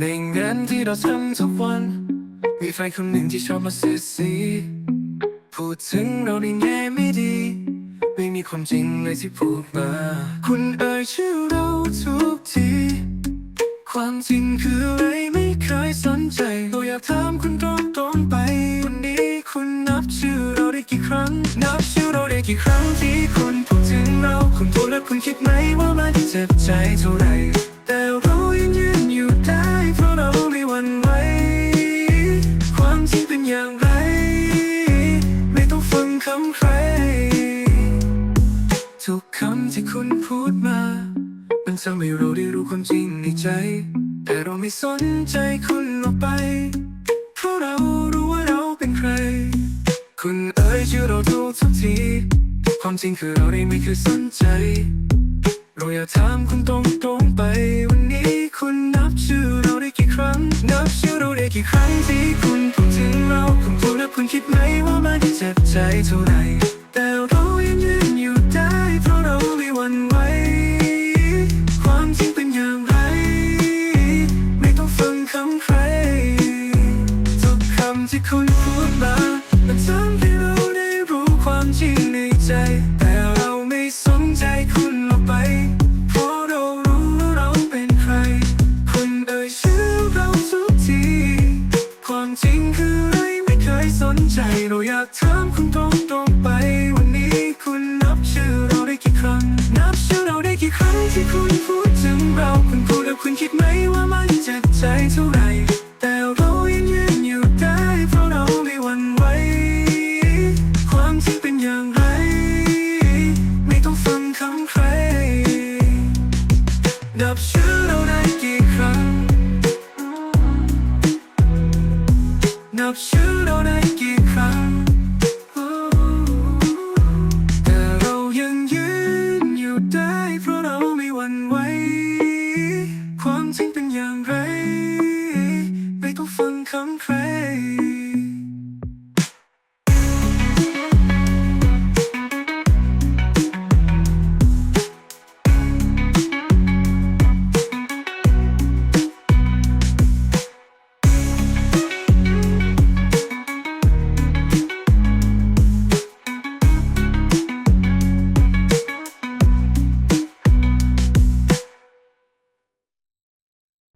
ในงานที่เราทำทุกวัน มีใครคนหนึ่งที่ชอบมาเสียสี พูดถึงเราในแง่ไม่ดี ไม่มีความจริงเลยที่พูดมา คุณเอ่ยชื่อเราทุกที ความจริงคืออะไรไม่เคยสนใจเราอยากถามคุณตรงๆไป วันนี้คุณนับชื่อเราได้กี่ครั้ง นับชื่อเราได้กี่ครั้งที่คุณพูดถึงเรา คุณพูดแล้วคุณคิดไหมว่ามันเจ็บใจเท่าไหร่ อย่างไร ไม่ต้องฟังคำใคร ทุกคำที่คุณพูดมา มันทำให้เราได้รู้ความจริงในใจ แต่เราไม่สนใจคุณออกไป เพราะเรารู้ว่าเราเป็นใคร คุณเอ่ยชื่อเราทุกทุกที ความจริงคือเราได้ไม่เคยสนใจ เราอยากถามคุณตรงตรงๆไปวัน จ็บใจเท่าไหร่ามคุณตรงตรงไป วันนี้คุณนับชื่อเราได้กี่ครั้ง นับชื่อเราได้กี่ครั้งที่คุณพูดถึงเราคุณพูดแล้วคุณคิดไหมว่ามันเจ็บใจเท่าไหร่แต่เรายังยืนอยู่ได้เพราะเราม่วันไวความจริเป็นอย่างไร ไม่ต้องฟังคำใคร ดับชื่อเราได้กี่ครั้ง นับชื่อเรา